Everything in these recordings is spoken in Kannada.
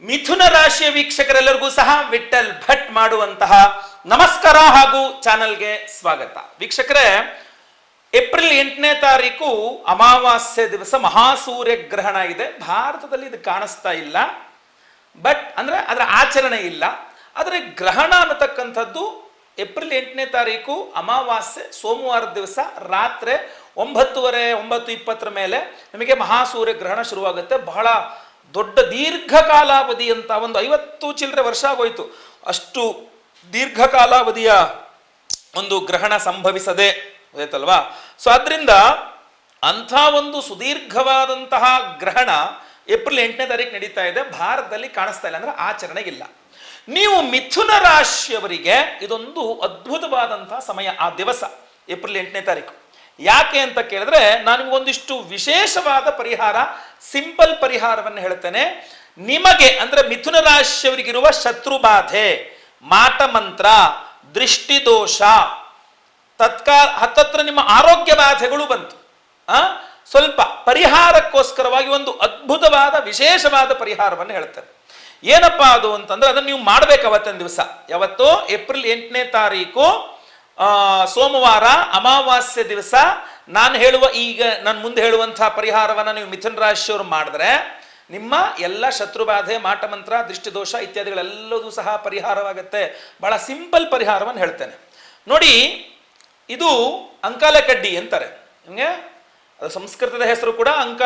ಮಿಥುನ ರಾಶಿಯ ವೀಕ್ಷಕರೆಲ್ಲರಿಗೂ ಸಹ ವಿಠಲ್ ಭಟ್ ಮಾಡುವಂತಹ ನಮಸ್ಕಾರ ಹಾಗೂ ಚಾನಲ್ಗೆ ಸ್ವಾಗತ. ವೀಕ್ಷಕರೇ, ಏಪ್ರಿಲ್ ಎಂಟನೇ ತಾರೀಕು ಅಮಾವಾಸ್ಯೆ ದಿವಸ ಮಹಾಸೂರ್ಯ ಗ್ರಹಣ ಇದೆ. ಭಾರತದಲ್ಲಿ ಇದು ಕಾಣಿಸ್ತಾ ಇಲ್ಲ. ಬಟ್ ಅಂದ್ರೆ ಅದರ ಆಚರಣೆ ಇಲ್ಲ. ಆದರೆ ಗ್ರಹಣ ಅನ್ನತಕ್ಕಂಥದ್ದು ಏಪ್ರಿಲ್ ಎಂಟನೇ ತಾರೀಕು ಅಮಾವಾಸ್ಯೆ ಸೋಮವಾರದ ದಿವಸ ರಾತ್ರಿ ಒಂಬತ್ತುವರೆ, ಒಂಬತ್ತು ಇಪ್ಪತ್ತರ ಮೇಲೆ ನಮಗೆ ಮಹಾಸೂರ್ಯ ಗ್ರಹಣ ಶುರುವಾಗುತ್ತೆ. ಬಹಳ ದೊಡ್ಡ ದೀರ್ಘಕಾಲಾವಧಿ ಅಂತ ಒಂದು ಐವತ್ತು ಚಿಲ್ಲರೆ ವರ್ಷ ಆಗೋಯ್ತು. ಅಷ್ಟು ದೀರ್ಘಕಾಲಾವಧಿಯ ಒಂದು ಗ್ರಹಣ ಸಂಭವಿಸದೆ ಆಯ್ತಲ್ವಾ ಸೊ ಅದರಿಂದ ಅಂಥ ಒಂದು ಸುದೀರ್ಘವಾದಂತಹ ಗ್ರಹಣ ಏಪ್ರಿಲ್ ಎಂಟನೇ ತಾರೀಕು ನಡೀತಾ ಇದೆ. ಭಾರತದಲ್ಲಿ ಕಾಣಿಸ್ತಾ ಇಲ್ಲ ಅಂದ್ರೆ ಇಲ್ಲ. ನೀವು ಮಿಥುನ ರಾಶಿಯವರಿಗೆ ಇದೊಂದು ಅದ್ಭುತವಾದಂತಹ ಸಮಯ, ಆ ದಿವಸ, ಏಪ್ರಿಲ್ ಎಂಟನೇ ತಾರೀಕು ಯಾಕೆ ಅಂತ ಕೇಳಿದ್ರೆ ನಾನು ಒಂದಿಷ್ಟು ವಿಶೇಷವಾದ ಪರಿಹಾರ, ಸಿಂಪಲ್ ಪರಿಹಾರವನ್ನು ಹೇಳ್ತೇನೆ. ನಿಮಗೆ ಅಂದ್ರೆ ಮಿಥುನ ರಾಶಿಯವರಿಗಿರುವ ಶತ್ರು ಬಾಧೆ ಮಾಟಮಂತ್ರ ದೃಷ್ಟಿದೋಷ ತತ್ಕಾಲ ಹತ್ತತ್ರ ನಿಮ್ಮ ಆರೋಗ್ಯ ಬಾಧೆಗಳು ಬಂತು. ಆ? ಸ್ವಲ್ಪ ಪರಿಹಾರಕ್ಕೋಸ್ಕರವಾಗಿ ಒಂದು ಅದ್ಭುತವಾದ, ವಿಶೇಷವಾದ ಪರಿಹಾರವನ್ನು ಹೇಳ್ತಾರೆ ಏನಪ್ಪಾ ಅದು ಅಂತಂದ್ರೆ ಅದನ್ನು ನೀವು ಮಾಡ್ಬೇಕು ಅವತ್ತಿನ ದಿವಸ. ಯಾವತ್ತು ಏಪ್ರಿಲ್ ಎಂಟನೇ ತಾರೀಕು ಸೋಮವಾರ ಅಮಾವಾಸ್ಯ ದಿವಸ ನಾನು ಹೇಳುವ ಈಗ ನಾನು ಮುಂದೆ ಹೇಳುವಂತಹ ಪರಿಹಾರವನ್ನು ನೀವು ಮಿಥುನ ರಾಶಿಯವರು ಮಾಡಿದ್ರೆ ನಿಮ್ಮ ಎಲ್ಲ ಶತ್ರುಬಾಧೆ, ಮಾಟಮಂತ್ರ, ದೃಷ್ಟಿದೋಷ ಇತ್ಯಾದಿಗಳೆಲ್ಲದೂ ಸಹ ಪರಿಹಾರವಾಗುತ್ತೆ. ಬಹಳ ಸಿಂಪಲ್ ಪರಿಹಾರವನ್ನು ಹೇಳ್ತೇನೆ. ನೋಡಿ, ಇದು ಅಂಕಾಲ ಕಡ್ಡಿ ಅಂತಾರೆ. ಹಂಗೆ? ಅದು ಸಂಸ್ಕೃತದ ಹೆಸರು ಕೂಡ ಅಂಕ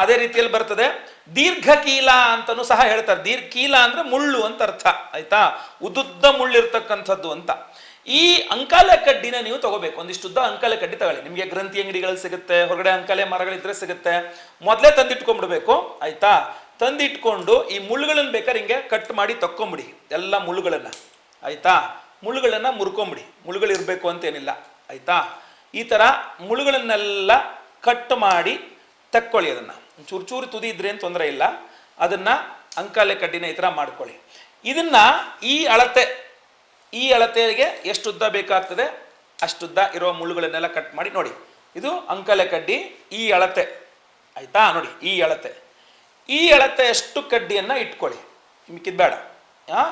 ಅದೇ ರೀತಿಯಲ್ಲಿ ಬರ್ತದೆ. ದೀರ್ಘಕೀಲ ಅಂತಲೂ ಸಹ ಹೇಳ್ತಾರೆ. ದೀರ್ಘ ಕೀಲ ಅಂದ್ರೆ ಮುಳ್ಳು ಅಂತ ಅರ್ಥ. ಆಯ್ತಾ? ಉದ್ದುದ್ದ ಮುಳ್ಳಿರ್ತಕ್ಕಂಥದ್ದು ಅಂತ. ಈ ಅಂಕಾಲ ಕಡ್ಡಿನ ನೀವು ತಗೋಬೇಕು. ಒಂದಿಷ್ಟುದ್ದ ಅಂಕಾಲ ಕಡ್ಡಿ ತಗೊಳ್ಳಿ. ನಿಮಗೆ ಗ್ರಂಥಿ ಅಂಗಡಿಗಳಲ್ಲಿ ಸಿಗುತ್ತೆ, ಹೊರಗಡೆ ಅಂಕಾಲೆ ಮರಗಳಿದ್ರೆ ಸಿಗುತ್ತೆ. ಮೊದಲೇ ತಂದಿಟ್ಕೊಂಡ್ಬಿಡ್ಬೇಕು ಆಯ್ತಾ? ತಂದಿಟ್ಕೊಂಡು ಈ ಮುಳ್ಳುಗಳನ್ನ ಬೇಕಾದ್ರೆ ಹಿಂಗೆ ಕಟ್ ಮಾಡಿ ತಕ್ಕೊಂಬಿಡಿ, ಎಲ್ಲ ಮುಳ್ಳುಗಳನ್ನು, ಆಯ್ತಾ? ಮುಳ್ಳುಗಳನ್ನು ಮುರ್ಕೊಂಬಿಡಿ. ಮುಳ್ಳುಗಳು ಇರಬೇಕು ಅಂತೇನಿಲ್ಲ, ಆಯ್ತಾ? ಈ ಥರ ಮುಳ್ಳುಗಳನ್ನೆಲ್ಲ ಕಟ್ ಮಾಡಿ ತಕ್ಕೊಳ್ಳಿ ಅದನ್ನ. ಚೂರು ಚೂರು ತುದಿ ಇದ್ರೆ ಏನು ತೊಂದರೆ ಇಲ್ಲ. ಅದನ್ನ ಅಂಕಾಲೆ ಕಡ್ಡಿನ ಈ ಥರ ಮಾಡ್ಕೊಳ್ಳಿ. ಇದನ್ನ ಈ ಅಳತೆ ಈ ಅಳತೆಗೆ ಎಷ್ಟು ಉದ್ದ ಬೇಕಾಗ್ತದೆ? ಅಷ್ಟುದ್ದ ಇರೋ ಮುಳ್ಳುಗಳನ್ನೆಲ್ಲ ಕಟ್ ಮಾಡಿ ನೋಡಿ. ಇದು ಅಂಕಲೆ ಕಡ್ಡಿ, ಈ ಅಳತೆ. ಆಯ್ತಾ? ನೋಡಿ, ಈ ಅಳತೆ. ಈ ಅಳತೆ ಎಷ್ಟು ಕಡ್ಡಿಯನ್ನು ಇಟ್ಕೊಳ್ಳಿ. ಮಿಕ್ಕಿದ್ ಬೇಡ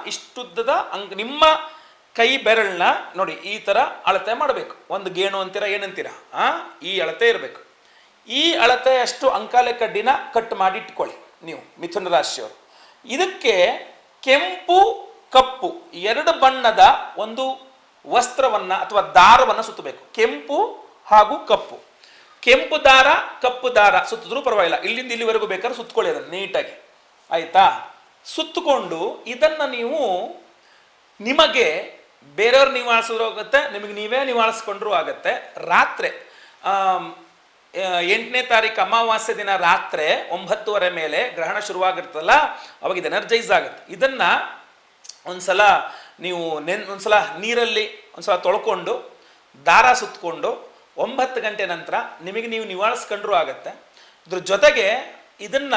ಇಷ್ಟುದ್ದದ ಅಂಕ, ನಿಮ್ಮ ಕೈ ಬೆರಳನ್ನ ನೋಡಿ, ಈ ತರ ಅಳತೆ ಮಾಡಬೇಕು. ಒಂದು ಗೇಣು ಅಂತೀರ, ಏನಂತೀರ? ಆ, ಈ ಅಳತೆ ಇರಬೇಕು. ಈ ಅಳತೆಯಷ್ಟು ಅಂಕಾಲೆ ಕಡ್ಡಿನ ಕಟ್ ಮಾಡಿ ಇಟ್ಕೊಳ್ಳಿ ನೀವು, ಮಿಥುನ ರಾಶಿಯವರು. ಇದಕ್ಕೆ ಕೆಂಪು ಕಪ್ಪು, ಎರಡು ಬಣ್ಣದ ಒಂದು ವಸ್ತ್ರವನ್ನ ಅಥವಾ ದಾರವನ್ನು ಸುತ್ತಬೇಕು. ಕೆಂಪು ಹಾಗೂ ಕಪ್ಪು. ಕೆಂಪು ದಾರ, ಕಪ್ಪು ದಾರ ಸುತ್ತಿದ್ರೂ ಪರವಾಗಿಲ್ಲ. ಇಲ್ಲಿಂದ ಇಲ್ಲಿವರೆಗೂ ಬೇಕಾದ್ರೆ ಸುತ್ತಕೊಳ್ಳಿ ಅದನ್ನು ನೀಟಾಗಿ. ಆಯ್ತಾ? ಸುತ್ತಕೊಂಡು ಇದನ್ನು ನೀವು ನಿಮಗೆ ಬೇರೆಯವ್ರು ನಿವಾಳಿಸಿದ್ರು ಆಗುತ್ತೆ, ನಿಮಗೆ ನೀವೇ ನಿವಾಳಿಸ್ಕೊಂಡ್ರೂ ಆಗತ್ತೆ. ರಾತ್ರಿ ಎಂಟನೇ ತಾರೀಕು ಅಮಾವಾಸ್ಯೆ ದಿನ ರಾತ್ರಿ ಒಂಬತ್ತುವರೆ ಮೇಲೆ ಗ್ರಹಣ ಶುರುವಾಗಿರ್ತಲ್ಲ ಅವಾಗ ಇದು ಎನರ್ಜೈಸ್ ಆಗುತ್ತೆ. ಇದನ್ನ ಒಂದ್ಸಲ ನೀವು ನೆನ್, ಒಂದ್ಸಲ ನೀರಲ್ಲಿ ಒಂದ್ಸಲ ತೊಳ್ಕೊಂಡು, ದಾರ ಸುತ್ತಕೊಂಡು ಒಂಬತ್ತು ಗಂಟೆ ನಂತರ ನಿಮಗೆ ನೀವು ನಿವಾಳಿಸ್ಕೊಂಡ್ರೂ ಆಗತ್ತೆ. ಇದ್ರ ಜೊತೆಗೆ ಇದನ್ನ,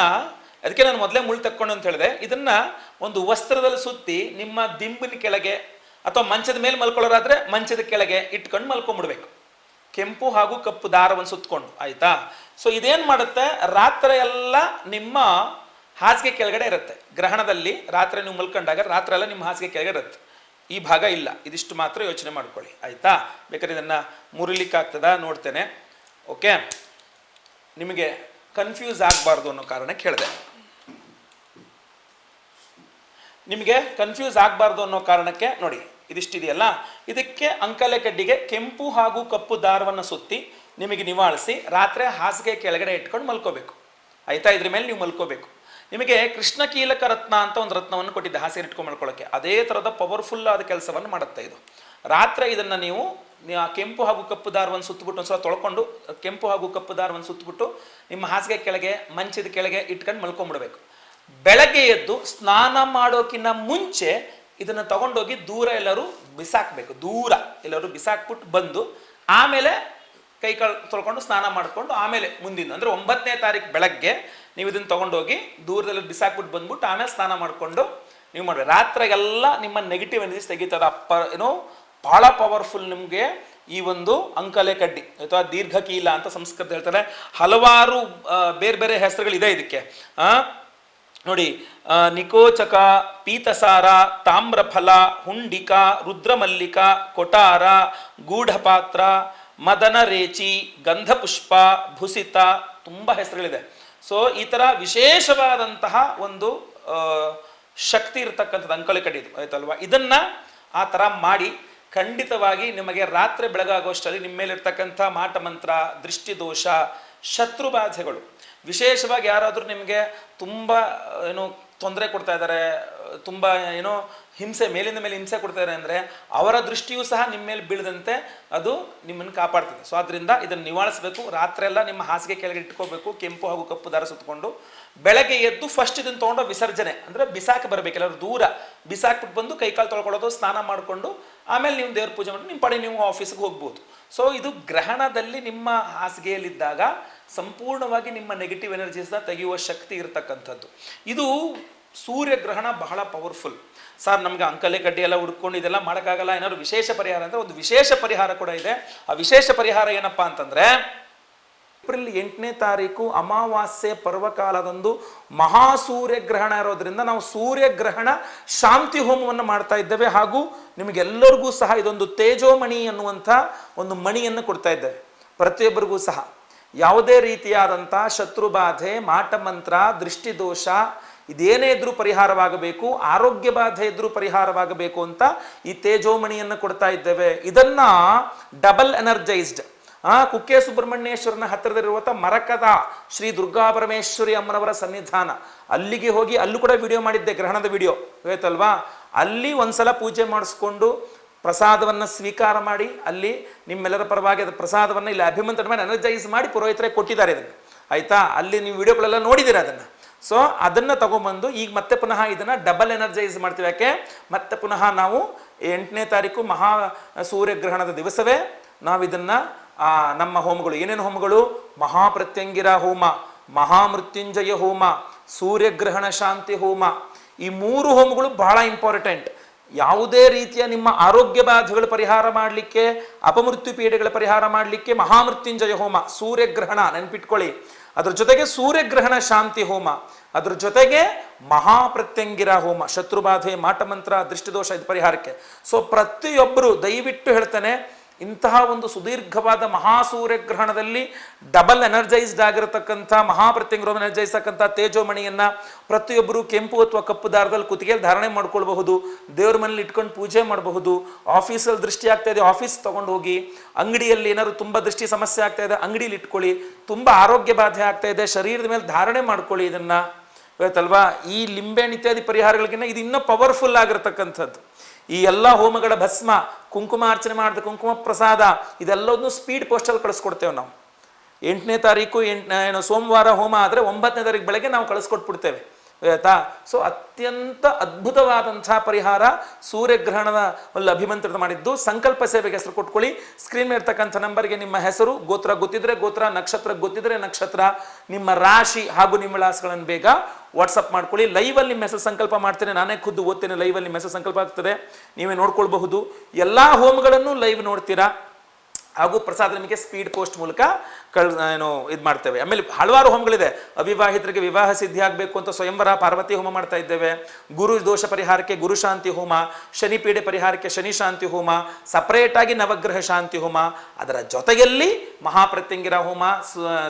ಅದಕ್ಕೆ ನಾನು ಮೊದಲೇ ಮುಳ್ಳು ತಕ್ಕೊಂಡು ಅಂತ ಹೇಳಿದೆ. ಇದನ್ನ ಒಂದು ವಸ್ತ್ರದಲ್ಲಿ ಸುತ್ತಿ ನಿಮ್ಮ ದಿಂಬಿನ ಕೆಳಗೆ ಅಥವಾ ಮಂಚದ ಮೇಲೆ ಮಲ್ಕೊಳ್ಳೋರಾದ್ರೆ ಮಂಚದ ಕೆಳಗೆ ಇಟ್ಕೊಂಡು ಮಲ್ಕೊಂಡ್ಬಿಡ್ಬೇಕು ಕೆಂಪು ಹಾಗೂ ಕಪ್ಪು ದಾರವನ್ನು ಸುತ್ತಕೊಂಡು ಆಯ್ತಾ? ಸೊ ಇದೇನು ಮಾಡುತ್ತೆ? ರಾತ್ರಿ ಎಲ್ಲ ನಿಮ್ಮ ಹಾಸಿಗೆ ಕೆಳಗಡೆ ಇರುತ್ತೆ. ಗ್ರಹಣದಲ್ಲಿ ರಾತ್ರಿ ನೀವು ಮಲ್ಕೊಂಡಾಗ ರಾತ್ರಿ ಎಲ್ಲ ನಿಮ್ಮ ಹಾಸಿಗೆ ಕೆಳಗಡೆ ಇರುತ್ತೆ. ಈ ಭಾಗ ಇಲ್ಲ. ಇದಿಷ್ಟು ಮಾತ್ರ ಯೋಚನೆ ಮಾಡ್ಕೊಳ್ಳಿ. ಆಯಿತಾ? ಬೇಕಾದ್ರೆ ಇದನ್ನು ಮುರಿಲಿಕ್ಕಾಗ್ತದ? ನೋಡ್ತೇನೆ. ಓಕೆ? ನಿಮಗೆ ಕನ್ಫ್ಯೂಸ್ ಆಗಬಾರ್ದು ಅನ್ನೋ ಕಾರಣಕ್ಕೆ ಹೇಳಿದೆ. ನಿಮಗೆ ಕನ್ಫ್ಯೂಸ್ ಆಗಬಾರ್ದು ಅನ್ನೋ ಕಾರಣಕ್ಕೆ ನೋಡಿ, ಇದಿಷ್ಟಿದೆಯಲ್ಲ? ಇದಕ್ಕೆ ಅಂಕಲೆ ಕಡ್ಡಿಗೆ ಕೆಂಪು ಹಾಗೂ ಕಪ್ಪು ದಾರವನ್ನು ಸುತ್ತಿ ನಿಮಗೆ ನಿವಾಳಿಸಿ ರಾತ್ರಿ ಹಾಸಿಗೆ ಕೆಳಗಡೆ ಇಟ್ಕೊಂಡು ಮಲ್ಕೋಬೇಕು. ಆಯ್ತಾ? ಇದ್ರ ಮೇಲೆ ನೀವು ಮಲ್ಕೋಬೇಕು. ನಿಮಗೆ ಕೃಷ್ಣ ಕೀಲಕ ರತ್ನ ಅಂತ ಒಂದು ರತ್ನವನ್ನು ಕೊಟ್ಟಿದ್ದೆ ಹಾಸಿಗೆ ಇಟ್ಕೊಂಡು ಮಲ್ಕೊಳ್ಳೋಕೆ ಅದೇ ಥರದ ಪವರ್ಫುಲ್ ಆದ ಕೆಲಸವನ್ನು ಮಾಡುತ್ತೆ ಇದು. ರಾತ್ರಿ ಇದನ್ನು ನೀವು ಕೆಂಪು ಹಾಗೂ ಕಪ್ಪು ದಾರವನ್ನು ಸುತ್ತಬಿಟ್ಟು ಒಂದ್ಸಲ ತೊಳ್ಕೊಂಡು, ಕೆಂಪು ಹಾಗೂ ಕಪ್ಪು ದಾರವನ್ನು ಸುತ್ತಬಿಟ್ಟು ನಿಮ್ಮ ಹಾಸಿಗೆ ಕೆಳಗೆ, ಮಂಚದ ಕೆಳಗೆ ಇಟ್ಕೊಂಡು ಮಲ್ಕೊಂಡ್ಬಿಡ್ಬೇಕು ಬೆಳಗ್ಗೆ ಎದ್ದು ಸ್ನಾನ ಮಾಡೋಕ್ಕಿಂತ ಮುಂಚೆ ಇದನ್ನು ತಗೊಂಡೋಗಿ ದೂರ ಎಲ್ಲರೂ ಬಿಸಾಕ್ಬೇಕು. ದೂರ ಎಲ್ಲರೂ ಬಿಸಾಕ್ಬಿಟ್ಟು ಬಂದು ಆಮೇಲೆ ಕೈ ಕಾಲು ತೊಳ್ಕೊಂಡು ಸ್ನಾನ ಮಾಡಿಕೊಂಡು ಆಮೇಲೆ ಮುಂದಿನ, ಅಂದರೆ ಒಂಬತ್ತನೇ ತಾರೀಕು ಬೆಳಗ್ಗೆ ನೀವು ಇದನ್ನು ತೊಗೊಂಡೋಗಿ ದೂರದಲ್ಲಿ ಬಿಸಾಕ್ಬಿಟ್ಟು ಬಂದ್ಬಿಟ್ಟು ಆಮೇಲೆ ಸ್ನಾನ ಮಾಡಿಕೊಂಡು ನೀವು ಮಾಡಿ ರಾತ್ರಿಗೆಲ್ಲ ನಿಮ್ಮ ನೆಗೆಟಿವ್ ಎನರ್ಜೀಸ್ ತೆಗಿತದ. ಅಪ್ಪ ಏನು ಭಾಳ ಪವರ್ಫುಲ್ ನಿಮಗೆ ಈ ಒಂದು ಅಂಕಲೆ ಕಡ್ಡಿ, ಅಥವಾ ದೀರ್ಘಕೀಲ ಅಂತ ಸಂಸ್ಕೃತ ಹೇಳ್ತಾರೆ. ಹಲವಾರು ಬೇರೆ ಬೇರೆ ಹೆಸರುಗಳಿದೆ ಇದಕ್ಕೆ. ಆ, ನೋಡಿ ನಿಕೋಚಕ, ಪೀತಸಾರ, ತಾಮ್ರಫಲ, ಹುಂಡಿಕ, ರುದ್ರಮಲ್ಲಿಕ, ಕೊಟಾರ, ಗೂಢಪಾತ್ರ ಮದನ ರೇಚಿ ಗಂಧಪುಷ್ಪ, ಭುಸಿತ, ತುಂಬ ಹೆಸರುಗಳಿದೆ. ಸೊ ಈ ಥರ ವಿಶೇಷವಾದಂತಹ ಒಂದು ಶಕ್ತಿ ಇರತಕ್ಕಂಥದ್ದು ಅಂಕಳಿ ಕಡಿದು ಆಯ್ತಲ್ವಾ? ಇದನ್ನ ಆ ಥರ ಮಾಡಿ ಖಂಡಿತವಾಗಿ ನಿಮಗೆ ರಾತ್ರಿ ಬೆಳಗಾಗುವಷ್ಟರಲ್ಲಿ ನಿಮ್ಮ ಮೇಲಿರ್ತಕ್ಕಂಥ ಮಾಟ ಮಂತ್ರ ದೃಷ್ಟಿದೋಷ ಶತ್ರು ಬಾಧೆಗಳು. ವಿಶೇಷವಾಗಿ ಯಾರಾದರೂ ನಿಮಗೆ ತುಂಬ ಏನು ತೊಂದರೆ ಕೊಡ್ತಾ ಇದ್ದಾರೆ ತುಂಬ, ಏನೋ, ಹಿಂಸೆ, ಮೇಲಿಂದ ಮೇಲೆ ಹಿಂಸೆ ಕೊಡ್ತಾ ಇದ್ದಾರೆ ಅಂದರೆ ಅವರ ದೃಷ್ಟಿಯೂ ಸಹ ನಿಮ್ಮ ಮೇಲೆ ಬೀಳದಂತೆ ಅದು ನಿಮ್ಮನ್ನು ಕಾಪಾಡ್ತದೆ. ಸೊ ಅದರಿಂದ ಇದನ್ನು ನಿವಾರಿಸಬೇಕು ರಾತ್ರೆಲ್ಲ ನಿಮ್ಮ ಹಾಸಿಗೆ ಕೆಳಗೆ ಇಟ್ಕೋಬೇಕು, ಕೆಂಪು ಹಾಗೂ ಕಪ್ಪು ದಾರ ಸುತ್ತಕೊಂಡು ಬೆಳಗ್ಗೆ ಎದ್ದು ಫಸ್ಟ್ ಇದನ್ನು ತೊಗೊಂಡು ವಿಸರ್ಜನೆ, ಅಂದರೆ ಬಿಸಾಕಿ ಬರಬೇಕು, ಎಲ್ಲರೂ ದೂರ ಬಿಸಾಕ್ಬಿಟ್ಟು ಬಂದು ಕೈಕಾಲು ತೊಳ್ಕೊಳ್ಳೋದು, ಸ್ನಾನ ಮಾಡಿಕೊಂಡು ಆಮೇಲೆ ನೀವು ದೇವ್ರ ಪೂಜೆ ಮಾಡಿ ನಿಮ್ಮ ಪಡೆ ನೀವು ಆಫೀಸ್ಗೆ ಹೋಗ್ಬೋದು. ಸೊ ಇದು ಗ್ರಹಣದಲ್ಲಿ ನಿಮ್ಮ ಹಾಸಿಗೆಯಲ್ಲಿದ್ದಾಗ ಸಂಪೂರ್ಣವಾಗಿ ನಿಮ್ಮ ನೆಗೆಟಿವ್ ಎನರ್ಜೀಸ್ನ ತೆಗೆಯುವ ಶಕ್ತಿ ಇರತಕ್ಕಂಥದ್ದು. ಇದು ಸೂರ್ಯಗ್ರಹಣ ಬಹಳ ಪವರ್ಫುಲ್. ಸರ್, ನಮ್ಗೆ ಅಂಕಲೆ ಗಡ್ಡೆ ಎಲ್ಲ ಹುಡ್ಕೊಂಡು ಇದೆಲ್ಲ ಮಾಡೋಕ್ಕಾಗಲ್ಲ, ಏನಾದ್ರು ವಿಶೇಷ ಪರಿಹಾರ ಅಂದರೆ ಒಂದು ವಿಶೇಷ ಪರಿಹಾರ ಕೂಡ ಇದೆ. ಆ ವಿಶೇಷ ಪರಿಹಾರ ಏನಪ್ಪ ಅಂತಂದ್ರೆ, ಏಪ್ರಿಲ್ ಎಂಟನೇ ತಾರೀಕು ಅಮಾವಾಸ್ಯೆ ಪರ್ವಕಾಲದಂದು ಮಹಾಸೂರ್ಯಗ್ರಹಣ ಇರೋದ್ರಿಂದ ನಾವು ಸೂರ್ಯಗ್ರಹಣ ಶಾಂತಿ ಹೋಮವನ್ನು ಮಾಡ್ತಾ ಇದ್ದೇವೆ ಹಾಗೂ ನಿಮಗೆಲ್ಲರಿಗೂ ಸಹ ಇದೊಂದು ತೇಜೋಮಣಿ ಅನ್ನುವಂಥ ಒಂದು ಮಣಿಯನ್ನು ಕೊಡ್ತಾ ಇದ್ದೇವೆ. ಪ್ರತಿಯೊಬ್ಬರಿಗೂ ಸಹ. ಯಾವುದೇ ರೀತಿಯಾದಂಥ ಶತ್ರುಬಾಧೆ, ಮಾಟಮಂತ್ರ, ದೃಷ್ಟಿದೋಷ ಇದೇನೇ ಇದ್ರೂ ಪರಿಹಾರವಾಗಬೇಕು, ಆರೋಗ್ಯ ಬಾಧೆ ಇದ್ರೂ ಪರಿಹಾರವಾಗಬೇಕು ಅಂತ ಈ ತೇಜೋಮಣಿಯನ್ನು ಕೊಡ್ತಾ ಇದ್ದೇವೆ. ಇದನ್ನ ಡಬಲ್ ಎನರ್ಜೈಸ್ಡ್, ಆ, ಕುಕ್ಕೆ ಸುಬ್ರಹ್ಮಣ್ಯೇಶ್ವರನ ಹತ್ತಿರದಲ್ಲಿರುವಂಥ ಮರಕದ ಶ್ರೀ ದುರ್ಗಾ ಪರಮೇಶ್ವರಿ ಅಮ್ಮನವರ ಸನ್ನಿಧಾನ. ಅಲ್ಲಿಗೆ ಹೋಗಿ ಅಲ್ಲೂ ಕೂಡ ವಿಡಿಯೋ ಮಾಡಿದ್ದೆ, ಗ್ರಹಣದ ವಿಡಿಯೋ ಗೊತ್ತಲ್ವಾ ಅಲ್ಲಿ ಒಂದ್ಸಲ ಪೂಜೆ ಮಾಡಿಸ್ಕೊಂಡು ಪ್ರಸಾದವನ್ನು ಸ್ವೀಕಾರ ಮಾಡಿ, ಅಲ್ಲಿ ನಿಮ್ಮೆಲ್ಲರ ಪರವಾಗಿ ಅದು ಪ್ರಸಾದವನ್ನು ಇಲ್ಲಿ ಅಭಿಮಂತ್ರಣ ಮಾಡಿ, ಎನರ್ಜೈಸ್ ಮಾಡಿ ಪುರೋಹಿತರೇ ಕೊಟ್ಟಿದ್ದಾರೆ ಇದನ್ನು. ಆಯ್ತಾ? ಅಲ್ಲಿ ನೀವು ವಿಡಿಯೋಗಳೆಲ್ಲ ನೋಡಿದ್ದೀರಾ ಅದನ್ನು? ಸೊ ಅದನ್ನು ತಗೊಂಬಂದು ಈಗ ಮತ್ತೆ ಪುನಃ ಇದನ್ನು ಡಬಲ್ ಎನರ್ಜೈಸ್ ಮಾಡ್ತೀವಿ. ಯಾಕೆ? ಮತ್ತೆ ಪುನಃ ನಾವು ಎಂಟನೇ ತಾರೀಕು ಮಹಾ ಸೂರ್ಯಗ್ರಹಣದ ದಿವಸವೇ ನಾವು ಇದನ್ನು ನಮ್ಮ ಹೋಮಗಳು. ಏನೇನು ಹೋಮಗಳು? ಮಹಾಪ್ರತ್ಯಂಗಿರ ಹೋಮ, ಮಹಾಮೃತ್ಯುಂಜಯ ಹೋಮ, ಸೂರ್ಯಗ್ರಹಣ ಶಾಂತಿ ಹೋಮ. ಈ ಮೂರು ಹೋಮಗಳು ಬಹಳ ಇಂಪಾರ್ಟೆಂಟ್ ಯಾವುದೇ ರೀತಿಯ ನಿಮ್ಮ ಆರೋಗ್ಯ ಬಾಧೆಗಳು ಪರಿಹಾರ ಮಾಡಲಿಕ್ಕೆ, ಅಪಮೃತ್ಯು ಪೀಡೆಗಳ ಪರಿಹಾರ ಮಾಡಲಿಕ್ಕೆ ಮಹಾಮೃತ್ಯುಂಜಯ ಹೋಮ, ಸೂರ್ಯಗ್ರಹಣ ನೆನ್ಪಿಟ್ಕೊಳ್ಳಿ. ಅದ್ರ ಜೊತೆಗೆ ಸೂರ್ಯಗ್ರಹಣ ಶಾಂತಿ ಹೋಮ, ಅದ್ರ ಜೊತೆಗೆ ಮಹಾಪ್ರತ್ಯಂಗಿರ ಹೋಮ, ಶತ್ರುಬಾಧೆ, ಮಾಟಮಂತ್ರ, ದೃಷ್ಟಿದೋಷ, ಇದು ಪರಿಹಾರಕ್ಕೆ. ಸೊ ಪ್ರತಿಯೊಬ್ಬರು ದಯವಿಟ್ಟು ಹೇಳ್ತಾನೆ ಇಂತಹ ಒಂದು ಸುದೀರ್ಘವಾದ ಮಹಾಸೂರ್ಯಗ್ರಹಣದಲ್ಲಿ ಡಬಲ್ ಎನರ್ಜೈಸ್ಡ್ ಆಗಿರತಕ್ಕಂಥ ಮಹಾಪ್ರತ್ಯಂಗ್ರಹ ಎನರ್ಜೈಸ್ ತಕ್ಕಂಥ ತೇಜೋಮಣಿಯನ್ನು ಪ್ರತಿಯೊಬ್ಬರು ಕೆಂಪು ಅಥವಾ ಕಪ್ಪು ದಾರದಲ್ಲಿ ಕುತ್ತಿಗೆಯಲ್ಲಿ ಧಾರಣೆ ಮಾಡ್ಕೊಳ್ಬಹುದು, ದೇವ್ರ ಮನೇಲಿ ಇಟ್ಕೊಂಡು ಪೂಜೆ ಮಾಡಬಹುದು ಆಫೀಸಲ್ಲಿ ದೃಷ್ಟಿ ಆಗ್ತಾ ಇದೆ ಆಫೀಸ್ ತಗೊಂಡು ಹೋಗಿ, ಅಂಗಡಿಯಲ್ಲಿ ಏನಾದ್ರು ತುಂಬ ದೃಷ್ಟಿ ಸಮಸ್ಯೆ ಆಗ್ತಾ ಇದೆ, ಅಂಗಡಿಲಿ ಇಟ್ಕೊಳ್ಳಿ, ತುಂಬ ಆರೋಗ್ಯ ಬಾಧೆ ಆಗ್ತಾ ಇದೆ, ಶರೀರದ ಮೇಲೆ ಧಾರಣೆ ಮಾಡ್ಕೊಳ್ಳಿ ಇದನ್ನ. ಗೊತ್ತಲ್ವಾ? ಈ ಲಿಂಬೆಹಣ್ಣು ಇತ್ಯಾದಿ ಪರಿಹಾರಗಳಿಗಿಂತ ಇದು ಇನ್ನೂ ಪವರ್ಫುಲ್ ಆಗಿರತಕ್ಕಂಥದ್ದು. ಈ ಎಲ್ಲ ಹೋಮಗಳ ಭಸ್ಮ ಕುಂಕುಮಾರ್ಚನೆ ಮಾಡಿದ ಕುಂಕುಮ ಪ್ರಸಾದ ಇದೆಲ್ಲದನ್ನು ಸ್ಪೀಡ್ ಪೋಸ್ಟಲ್ಲಿ ಕಳಿಸ್ಕೊಡ್ತೇವೆ ನಾವು. ಎಂಟನೇ ತಾರೀಕು, ಎಂಟು, ಏನು ಸೋಮವಾರ ಹೋಮ ಆದರೆ ಒಂಬತ್ತನೇ ತಾರೀಕು ಬೆಳಗ್ಗೆ ನಾವು ಕಳಿಸ್ಕೊಟ್ಬಿಡ್ತೇವೆ. ಆಯ್ತಾ? ಸೊ ಅತ್ಯಂತ ಅದ್ಭುತವಾದಂಥ ಪರಿಹಾರ ಸೂರ್ಯಗ್ರಹಣದ ಒಂದು ಅಭಿಮಂತ್ರಿತ ಮಾಡಿದ್ದು. ಸಂಕಲ್ಪ ಸೇವೆಗೆ ಹೆಸರು ಕೊಟ್ಕೊಳ್ಳಿ. ಸ್ಕ್ರೀನ್ ಇರ್ತಕ್ಕಂಥ ನಂಬರ್ಗೆ ನಿಮ್ಮ ಹೆಸರು, ಗೋತ್ರ ಗೊತ್ತಿದ್ರೆ ಗೋತ್ರ, ನಕ್ಷತ್ರ ಗೊತ್ತಿದ್ರೆ ನಕ್ಷತ್ರ, ನಿಮ್ಮ ರಾಶಿ ಹಾಗೂ ನಿಮ್ಮ ವಿಳಾಸಗಳನ್ನು ಬೇಗ ವಾಟ್ಸಪ್ ಮಾಡ್ಕೊಳ್ಳಿ. ಲೈವಲ್ಲಿ ನಿಮ್ಮ ಹೆಸರು ಸಂಕಲ್ಪ ಮಾಡ್ತೇನೆ. ನಾನೇ ಖುದ್ದು ಓದ್ತೇನೆ ಲೈವಲ್ಲಿ ನಿಮ್ಮ ಹೆಸರು ಸಂಕಲ್ಪ ಆಗ್ತದೆ. ನೀವೇ ನೋಡ್ಕೊಳ್ಬಹುದು. ಎಲ್ಲ ಹೋಮ್ಗಳನ್ನು ಲೈವ್ ನೋಡ್ತೀರಾ? ಹಾಗೂ ಪ್ರಸಾದ ನಿಮಗೆ ಸ್ಪೀಡ್ ಪೋಸ್ಟ್ ಮೂಲಕ ಕಳ್ ಏನು ಇದು ಮಾಡ್ತೇವೆ. ಆಮೇಲೆ ಹಲವಾರು ಹೋಮಗಳಿದೆ. ಅವಿವಾಹಿತರಿಗೆ ವಿವಾಹ ಸಿದ್ಧಿ ಆಗಬೇಕು ಅಂತ ಸ್ವಯಂವರ ಪಾರ್ವತಿ ಹೋಮ ಮಾಡ್ತಾ ಇದ್ದೇವೆ. ಗುರು ದೋಷ ಪರಿಹಾರಕ್ಕೆ ಗುರು ಶಾಂತಿ ಹೋಮ, ಶನಿ ಪೀಡೆ ಪರಿಹಾರಕ್ಕೆ ಶನಿ ಶಾಂತಿ ಹೋಮ ಸಪರೇಟ್ ಆಗಿ ನವಗ್ರಹ ಶಾಂತಿ ಹೋಮ, ಅದರ ಜೊತೆಯಲ್ಲಿ ಮಹಾಪ್ರತ್ಯಂಗಿರ ಹೋಮ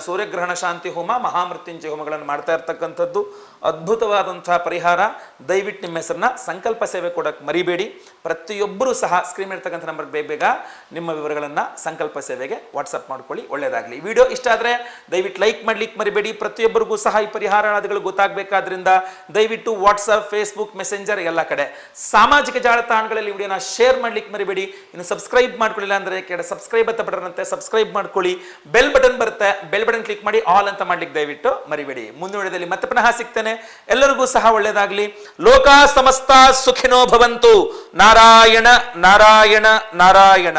ಸೂರ್ಯಗ್ರಹಣ ಶಾಂತಿ ಹೋಮ, ಮಹಾಮೃತ್ಯುಂಜಯ ಹೋಮಗಳನ್ನು ಮಾಡ್ತಾ ಇರ್ತಕ್ಕಂಥದ್ದು. ಅದ್ಭುತವಾದಂತಹ ಪರಿಹಾರ. ದಯವಿಟ್ಟು ನಿಮ್ಮ ಹೆಸರನ್ನ ಸಂಕಲ್ಪ ಸೇವೆ ಕೊಡಕ್ಕೆ ಮರಿಬೇಡಿ. ಪ್ರತಿಯೊಬ್ಬರೂ ಸಹ ಸ್ಕ್ರೀನ್ ಇರ್ತಕ್ಕಂಥ ನಂಬರ್ ಬೇಗ ಬೇಗ ನಿಮ್ಮ ವಿವರಗಳನ್ನು ಸಂಕಲ್ಪ ಸೇವೆಗೆ ವಾಟ್ಸಪ್ ಮಾಡ್ಕೊಳ್ಳಿ. ಒಳ್ಳೆಯದಾಗಲಿ ವಿಡಿಯೋ ಇಷ್ಟ ಆದರೆ ದಯವಿಟ್ಟು ಲೈಕ್ ಮಾಡ್ಲಿಕ್ಕೆ ಮರಿಬೇಡಿ. ಪ್ರತಿಯೊಬ್ಬರಿಗೂ ಸಹ ಈ ಪರಿಹಾರಾದಿಗಳು ಗೊತ್ತಾಗಬೇಕಾದ್ರಿಂದ ದಯವಿಟ್ಟು ವಾಟ್ಸಪ್ ಫೇಸ್ಬುಕ್ ಮೆಸೆಂಜರ್ ಎಲ್ಲ ಕಡೆ. ಸಾಮಾಜಿಕ ಜಾಲತಾಣಗಳಲ್ಲಿ ವಿಡಿಯೋನ ಶೇರ್ ಮಾಡ್ಲಿಕ್ಕೆ ಮರಿಬೇಡಿ. ಇನ್ನು ಸಬ್ಸ್ಕ್ರೈಬ್ ಮಾಡ್ಕೊಳ್ಳಿಲ್ಲ ಅಂದರೆ ಕೆಳ ಸಬ್ಸ್ಕ್ರೈಬ್ ಅಂತ ಬಟನ್ ಸಬ್ಸ್ಕ್ರೈಬ್ ಮಾಡ್ಕೊಳ್ಳಿ. ಬೆಲ್ ಬಟನ್ ಬರುತ್ತೆ. ಬೆಲ್ ಬಟನ್ ಕ್ಲಿಕ್ ಮಾಡಿ ಆಲ್ ಅಂತ ಮಾಡ್ಲಿಕ್ಕೆ ದಯವಿಟ್ಟು ಮರಿಬೇಡಿ. ಮುಂದಿನ ವಿಡಿಯೋದಲ್ಲಿ ಮತ್ತೆ ಪುನಃ ಸಿಗ್ತೇನೆ. ಎಲ್ಲರಿಗೂ ಸಹ ಒಳ್ಳೆಯದಾಗಲಿ ಲೋಕ ಸಮಸ್ತ ಸುಖಿನೋ ಭವಂತು. ನಾರಾಯಣ ನಾರಾಯಣ ನಾರಾಯಣ.